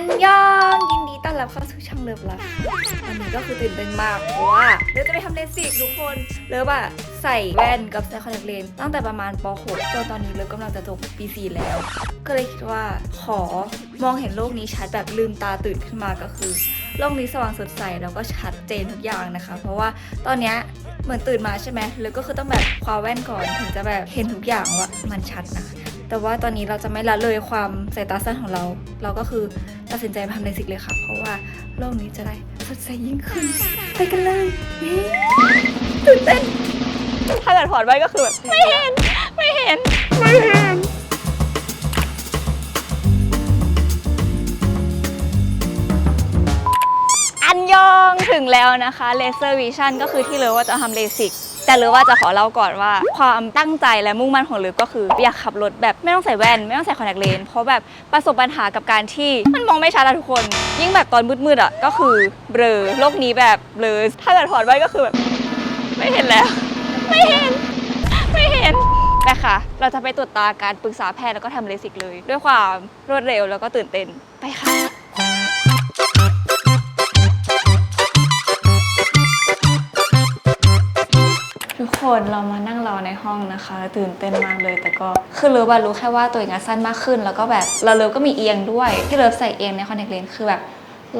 นยองยินดีต้อนรับเข้าสู่ช่องเลิฟลัฟวันนี้ก็คือตื่นเต้นมากเพราะว่าเลิฟจะไปทำเลสิกทุกคนเลิฟอะใส่แว่นกับใส่คอนแทคเลนส์ตั้งแต่ประมาณป .6 จนตอนนี้เลิฟกำลังจะจบปี 4 แล้ว ก็เลยคิดว่าขอมองเห็นโลกนี้ชัดแบบลืมตาตื่นขึ้นมาก็คือโลกนี้สว่างสดใสแล้วก็ชัดเจนทุกอย่างนะคะ เพราะว่าตอนเนี้ยเหมือนตื่นมาใช่ไหมแล้วก็คือต้องแบบคว้าแว่นก่อนถึงจะแบบเห็นทุกอย่างว่ามันชัดนะ แต่ว่าตอนนี้เราจะไม่ละเลยความสายตาสั้นของเรา เราก็คือตัดสินใจมาทำเลสิกเลยค่ะ เพราะว่าโลกนี้จะได้สดใสยิ่งขึ้น ไปกันเลยเย้ตื่นเต้นถ้าเกิดถอดไว้ก็คือแบบไม่เห็น ไม่เห็น ไม่เห็นอันยองถึงแล้วนะคะเลเซอร์วิชั่นก็คือที่เลยว่าจะทำเลสิก แต่เลยว่าจะขอเล่าก่อนว่า ความตั้งใจและมุ่งมั่นของเลยก็คืออยากขับรถแบบไม่ต้องใส่แว่น ไม่ต้องใส่คอนแทคเลนส์เพราะแบบประสบปัญหากับการที่มันมองไม่ชัดอะทุกคน ยิ่งแบบตอนมืดๆอะก็คือเบลอโลกนี้แบบเบลอถ้าเกิดถอดไว้ก็คือแบบไม่เห็นแล้ว ไม่เห็น ไม่เห็นแต่ค่ะ เราจะไปตรวจตาการปรึกษาแพทย์แล้วก็ทำเลสิกเลย ด้วยความรวดเร็วแล้วก็ตื่นเต้นไปค่ะ คนเรามานั่งรอในห้องนะคะตื่นเต้นมากเลย แต่ก็คือเลิฟอะรู้แค่ว่าตัวเองอะสั้นมากขึ้น แล้วก็แบบเราเลิฟก็มีเอียงด้วย ที่เลิฟใส่เอียงในคอนแทคเลนส์คือแบบ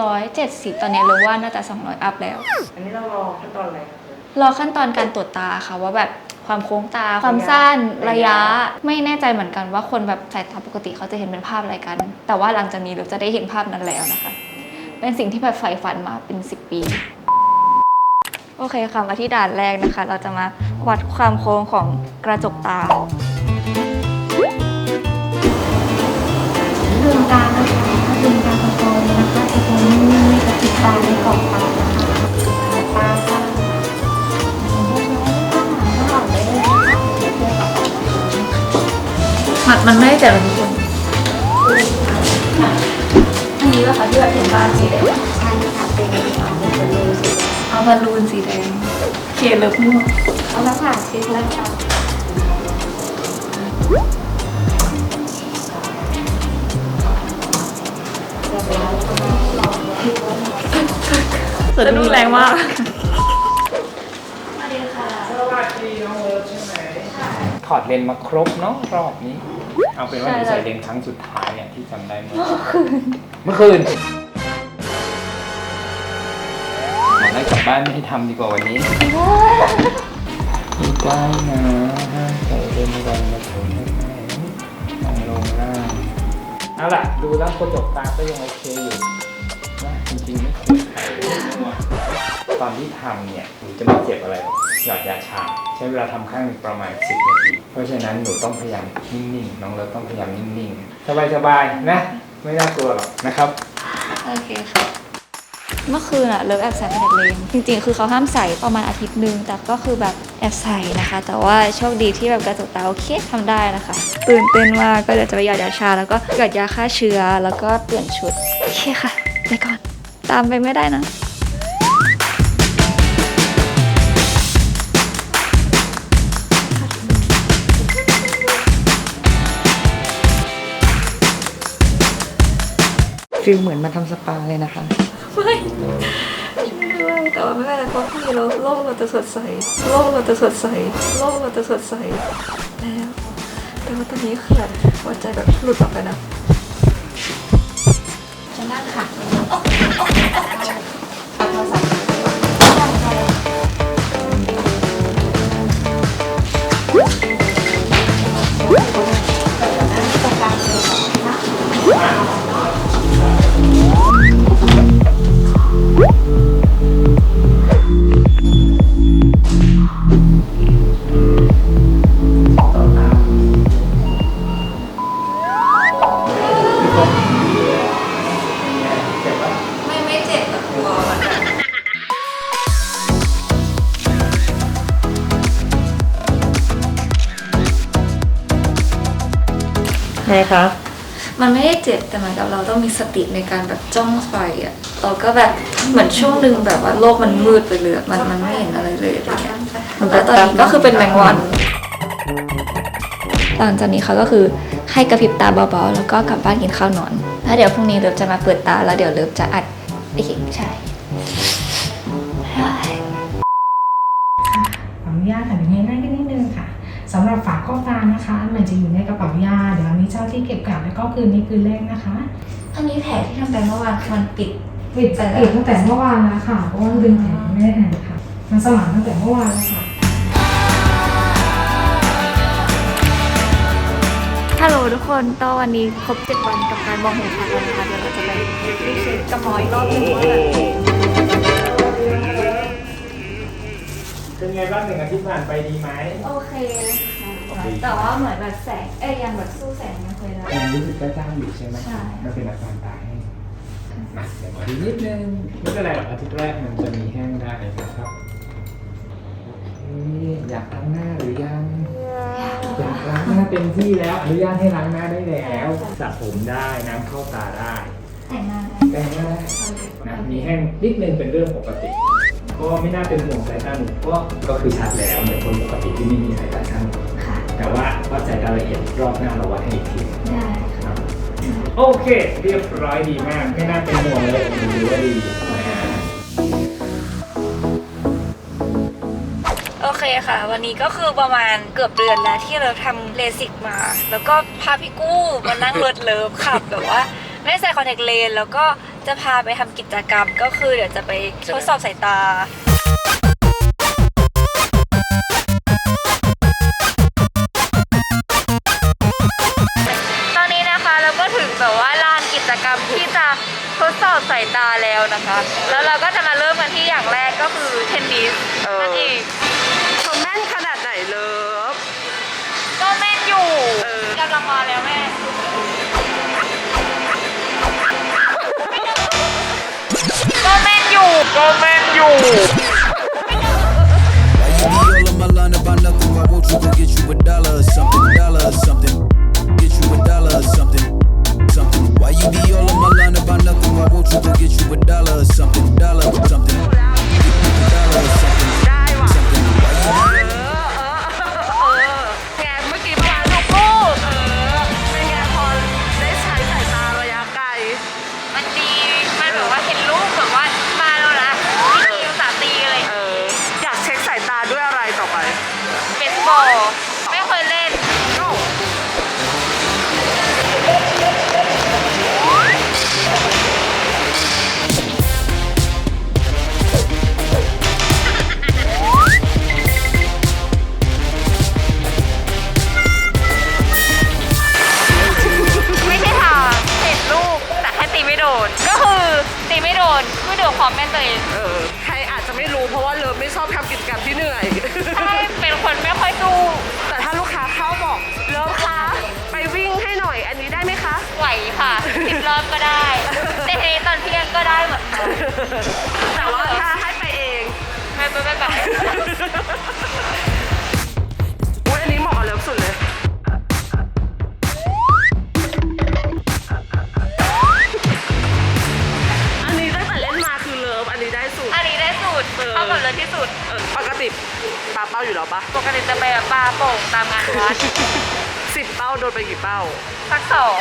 ร้อยเจ็ดสิบตอนนี้เลิฟว่าน่าจะสองร้อยอัพแล้ว อันนี้เรารอขั้นตอนอะไรครับรอขั้นตอนการตรวจตาค่ะว่าแบบความโค้งตา ความสั้นระยะไม่แน่ใจเหมือนกันว่าคนแบบสายตาปกติเขาจะเห็นเป็นภาพอะไรกัน แต่ว่าหลังจากนี้เราจะได้เห็นภาพนั้นแล้วนะคะ เป็นสิ่งที่แบบใฝ่ฝันมาเป็น 10 ปี โอเคค่ะมาที่ด่านแรกนะคะ เราจะมาวัดความโค้งของกระจกตาลืมตานะคะลืมตาโตๆเลยนะคะไอ้ตรงนี้ไม่กระพริบตาในกรอบตานะคะตาค่ะถ้าออกได้เลยนะคะมันมันไม่ได้แต่ละทุกคนอันนี้ก็ค่ะที่แบบเห็นตาสีแดง บอลลูนสีแดงเขียนเลิฟม่วงเอาละค่ะคิดแล้วค่ะสนุกแรงมากสวัสดีน้องเลิฟใช่ไหมถอดเลนส์มาครบเนาะรอบนี้ เอาเป็นว่าหนูใส่เลนส์ครั้งสุดท้ายอะที่จำได้เมื่อคืนเมื่อคืน หมอได้กลับบ้านไม่ให้ทำดีกว่าวันนี้ไม่ได้นะห้ามใส่เลนส์ก่อนมาถึงให้แม่นั่งลงล่างเอาล่ะ ดูแล้วกระจกตาก็ยังโอเคอยู่นะจริงๆไม่ควรใส่ตอนที่ทำเนี่ยหนูจะไม่เจ็บอะไรหรอกหยอดยาชาใช้เวลาทำข้างหนึ่งประมาณ 10 นาที เพราะฉะนั้นหนูต้องพยายามนิ่งๆ น้องเลิฟต้องพยายามนิ่งๆ สบายๆ นะ ไม่น่ากลัวหรอกนะครับ โอเคค่ะ เมื่อคืนอะเลิฟแอบใส่คอนแทคเลนจริงๆ คือเขาห้ามใส่ประมาณอาทิตย์นึง แต่ก็คือแบบแอบใส่นะคะ แต่ว่าโชคดีที่แบบกระจกตาโอเคทำได้นะคะ ตื่นเต้นมากก็เดี๋ยวจะไปหยอดยาชา แล้วก็หยอดยาฆ่าเชื้อแล้วก็เปลี่ยนชุดโอเคค่ะไปก่อนตามไปไม่ได้นะฟิลเหมือนมาทำสปาเลยนะคะ ไม่ไม่ด้วยแต่ว่าไม่เป็นไรเพราะพี่เราโลกเราจะสดใสโลกเราจะสดใสโลกเราจะสดใสแล้ว แต่ว่าตอนนี้คือแบบหัวใจแบบหลุดออกไปนะจะนั่งค่ะ ไงคะ มันไม่ได้เจ็บแต่เหมือนกับเราต้องมีสติในการแบบจ้องไฟอะเราก็แบบเหมือนช่วงหนึ่งแบบว่าโลกมันมืดไปเลยอะมันมันไม่เห็นอะไรเลยอะไรเงี้ยแล้วตอนนี้ก็คือเป็นแมงวันหลังจากนี้เขาก็คือให้กระพริบตาเบาๆแล้วก็กลับบ้านกินข้าวนอนแล้วเดี๋ยวพรุ่งนี้เลิฟจะมาเปิดตาแล้วเดี๋ยวเลิฟจะอัดอีกใช่ขออนุญาตค่ะเดี๋ยวง่ายๆกันนิดนึงค่ะ สำหรับฝาข้อตานะคะมันจะอยู่ในกระเป๋ายาเดี๋ยวอันนี้เจ้าที่เก็บกลับแล้วก็คืนนี้คืนแรกนะคะอันนี้แผลที่ทำไปเมื่อวานคือมันปิดปิดปิดตั้งแต่เมื่อวานแล้วค่ะเพราะว่าดึงแผลไม่ได้แผลค่ะมันสมานตั้งแต่เมื่อวานแล้วค่ะฮัลโหลทุกคนตอนวันนี้ครบ 7 วันกับการมองเห็นชัดแล้วนะคะเดี๋ยวเราจะไปรีเช็คกับหมออีกรอบหนึงว่าแบบ เป็นไงบ้างหนึ่งอาทิตย์ผ่านไปดีไหมโอเคค่ะแต่ว่าเหมือนแบบแสงเอ้ยยังแบบสู้แสงไม่เคยได้ยังรู้สึกจ้าๆอยู่ใช่ไหมใช่มันเป็นอาการตาแห้งมาเดี๋ยวขอดูนิดนึงไม่เป็นไรหรอกอาทิตย์แรกมันจะมีแห้งได้นะครับโอเคอยากล้างหน้าหรือยังอยากล้างหน้าเต็มที่แล้วอนุญาตให้ล้างหน้าได้แล้วสระผมได้น้ำเข้าตาได้แต่งหน้าได้แต่งหน้าได้นะมีแห้งนิดนึงเป็นเรื่องปกติ ก็ไม่น่าเป็นห่วงสายตาหนูเพราะก็คือชัดแล้วเหมือนคนปกติที่ไม่มีสายตาสั้นค่ะ แต่ว่าวัดสายตาละเอียดรอบหน้าเราวัดให้อีกทีได้ครับโอเค เรียบร้อยดีมาก ไม่น่าเป็นห่วงเลยดูว่าดีนะฮะโอเคค่ะ วันนี้ก็คือประมาณเกือบเดือนแล้วที่เราทำเลสิกมา แล้วก็พาพี่กู้มานั่งรถเลิฟขับแบบว่าไม่ใส่คอนแทคเลนส์แล้วก็ จะพาไปทำกิจกรรมก็คือเดี๋ยวจะไปทดสอบสายตา ตอนนี้นะคะเราก็ถึงแบบว่าลานกิจกรรมที่จะทดสอบสายตาแล้วนะคะ แล้วเราก็จะมาเริ่มกันที่อย่างแรกก็คือเทนนิสนั่นเองเธอแม่นขนาดไหนเลิฟก็แม่นอยู่กำลังมาแล้วแม่ Why you be all on my line about nothing? Why won't you go get you a dollar or something? Dollar or something? Get you a dollar or something? Something. Why you be all on my line about nothing? Why won't you go get you a dollar or something? Dollar or something? Get you a dollar or something? Something. Why you be เองเออใครอาจจะไม่รู้เพราะว่าเลิฟไม่ชอบทำกิจกรรมที่เหนื่อย ใช่เป็นคนไม่ค่อยสู้แต่ถ้าลูกค้าเข้าบอกเลิฟคะไปวิ่งให้หน่อยอันนี้ได้ไหมคะ ไหวค่ะสิบรอบก็ได้แต่ทีนี้ตอนเที่ยงก็ได้เหมือนกันแต่ว่าถ้าให้ไปเอง ไม่ไม่ไม่ไม่อุ้าโป่งตามงานวัดสิบเป้าโดนไปกี่เป้าสักสอง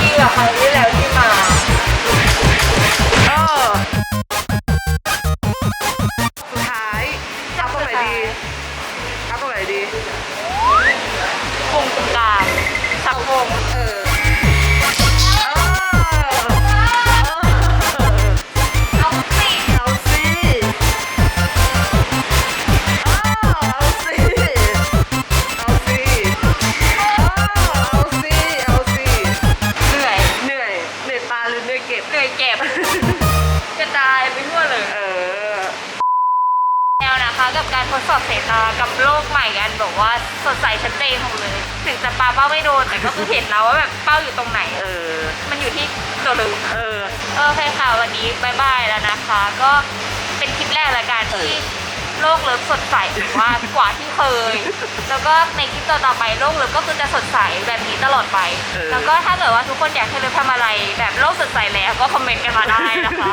รู้สึกว่ ว่าสดใสชัดเจนของเลย ถึงจะปาเป้าไม่โดนแต่ก็คือเห็นแล้วว่าแบบเป้าอยู่ตรงไหนเออ มันอยู่ที่ตัวลึกเออโอเคค่ะวันนี้บายบายแล้วนะคะ ก็เป็นคลิปแรกละกันที่โลกเลิฟสดใสแบบว่ากว่าที่เคย แล้วก็ในคลิปต่อๆไปโลกเลิฟก็คือจะสดใสแบบนี้ตลอดไป แล้วก็ถ้าเกิดว่าทุกคนอยากให้เลิฟทำอะไร แบบโลกสดใสแล้วก็คอมเมนต์กันมาได้นะคะ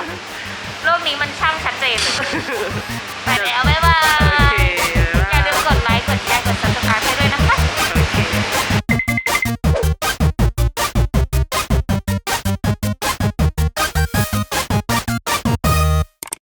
โลกนี้มันช่างชัดเจนเลยไปแล้วบ๊ายบาย